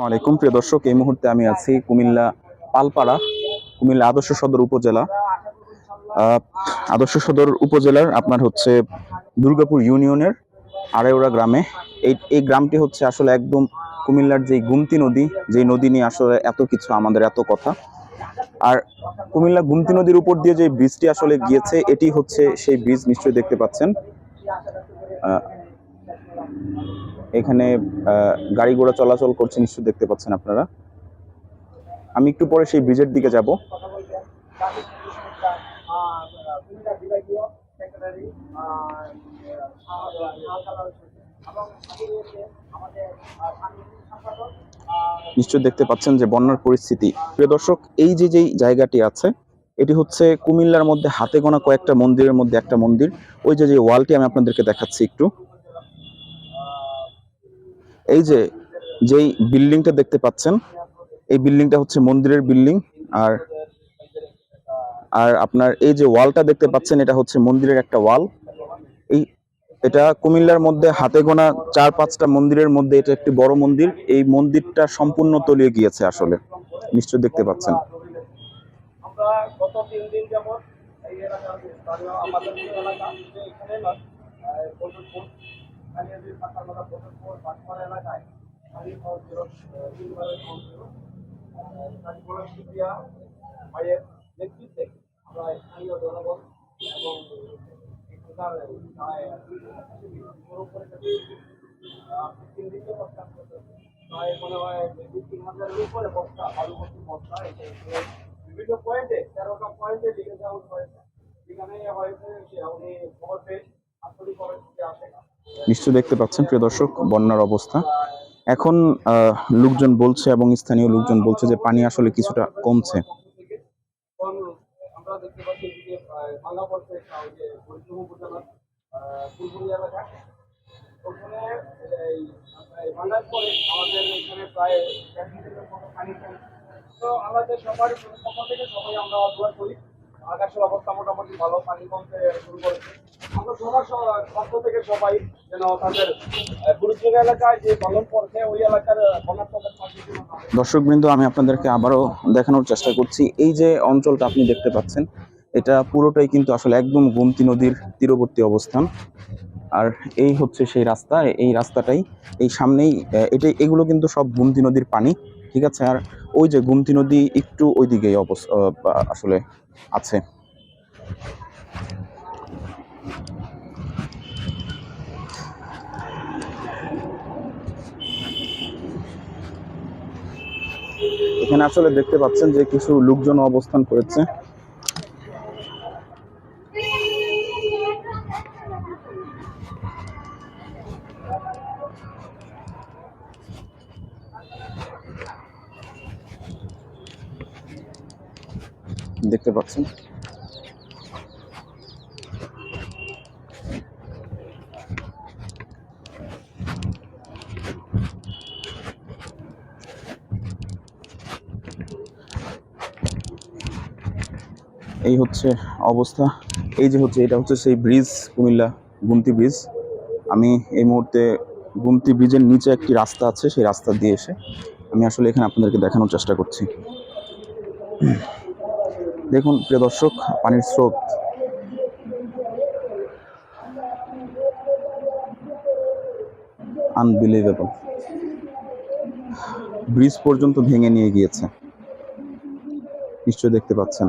আসসালামু আলাইকুম। প্রিয় দর্শক, এই মুহূর্তে আমি আছি কুমিল্লা পালপাড়া, কুমিল্লা আদর্শ সদর উপজেলা। আদর্শ সদর উপজেলার আপনার হচ্ছে দুর্গাপুর ইউনিয়নের আড়াইওড়া গ্রামে। এই এই গ্রামটি হচ্ছে আসলে একদম কুমিল্লার যেই গুমতি নদী, যেই নদী নিয়ে আসলে এত কিছু আমাদের এত কথা। আর কুমিল্লা গুমতি নদীর উপর দিয়ে যে ব্রিজটি আসলে গিয়েছে, এটি হচ্ছে সেই ব্রিজ নিশ্চয়ই দেখতে পাচ্ছেন। এখানে গাড়ি ঘোড়া চলাচল করছে, নিশ্চয়ই দেখতে পাচ্ছেন আপনারা। আমি একটু পরে সেই ব্রিজের দিকে যাব। নিশ্চয়ই দেখতে পাচ্ছেন যে বন্যার পরিস্থিতি। প্রিয় দর্শক, এই যে যেই জায়গাটি আছে, এটি হচ্ছে কুমিল্লার মধ্যে হাতে গোনা কয়েকটা মন্দিরের মধ্যে একটা মন্দির। ওই যে যে ওয়ালটি আমি আপনাদেরকে দেখাচ্ছি একটু। এই যে, যেই বিল্ডিংটা দেখতে পাচ্ছেন, এই বিল্ডিংটা হচ্ছে মন্দিরের বিল্ডিং। আর আর আপনার এই যে ওয়ালটা দেখতে পাচ্ছেন, এটা হচ্ছে মন্দিরের একটা ওয়াল। এই, এটা কুমিল্লার মধ্যে হাতে গোনা চার পাঁচটা মন্দিরের মধ্যে এটা একটি বড় মন্দির। এই মন্দিরটা সম্পূর্ণ তলিয়ে গিয়েছে আসলে নিশ্চয় দেখতে পাচ্ছেন। এলাকায়। খবর খবর নেতৃত্বে আমরা স্থানীয় জনগণ এবং প্রায় মনে হয় তিন হাজারের উপরে বস্তা আলু ভর্তি বস্তা বিভিন্ন পয়েন্টে, তেরোটা পয়েন্টে লিখে দেওয়া হয়েছে। যেখানে হয়েছে উনি খবর পেয়ে আন্তরিক পরিস্থিতি আসে নিশ্চয় দেখতে পাচ্ছেন, প্রিয় দর্শক, বন্যার অবস্থা। এখন লোকজন বলছে এবং স্থানীয় লোকজন বলছে যে পানি আসলে কিছুটা কমছে। আমাদের পক্ষ থেকে সবাই আমরা অবস্থা মোটামুটি ভালো পানি কমতে শুরু করেছে। আমরা সবার পক্ষ থেকে সবাই দর্শকবৃন্দ, আমি আপনাদেরকে আবারও দেখানোর চেষ্টা করছি। এই যে অঞ্চলটা আপনি দেখতে পাচ্ছেন, এটা পুরোটাই কিন্তু আসলে একদম গোমতী নদীর তীরবর্তী অবস্থান। আর এই হচ্ছে সেই রাস্তা, এই রাস্তাটাই, এই সামনেই এটাই, এগুলো কিন্তু সব গুমতি নদীর পানি, ঠিক আছে? আর ওই যে গুমতি নদী একটু ওইদিকেই অবস্থা আসলে আছে। এখানে আসলে দেখতে পাচ্ছেন যে কিছু লোকজন অবস্থান করেছে। দেখতে পাচ্ছেন। এই হচ্ছে অবস্থা। এই যে হচ্ছে, এটা হচ্ছে সেই ব্রিজ, কুমিল্লা গুমতি ব্রিজ। আমি এই মুহূর্তে গুমতি ব্রিজের নিচে একটি রাস্তা আছে, সেই রাস্তা দিয়ে এসে আমি আসলে এখানে আপনাদেরকে দেখানোর চেষ্টা করছি। দেখুন, প্রিয় দর্শক, পানির স্রোত। আনবিলিভেবল ব্রিজ পর্যন্ত ভেঙে নিয়ে গিয়েছে। নিশ্চয়ই দেখতে পাচ্ছেন।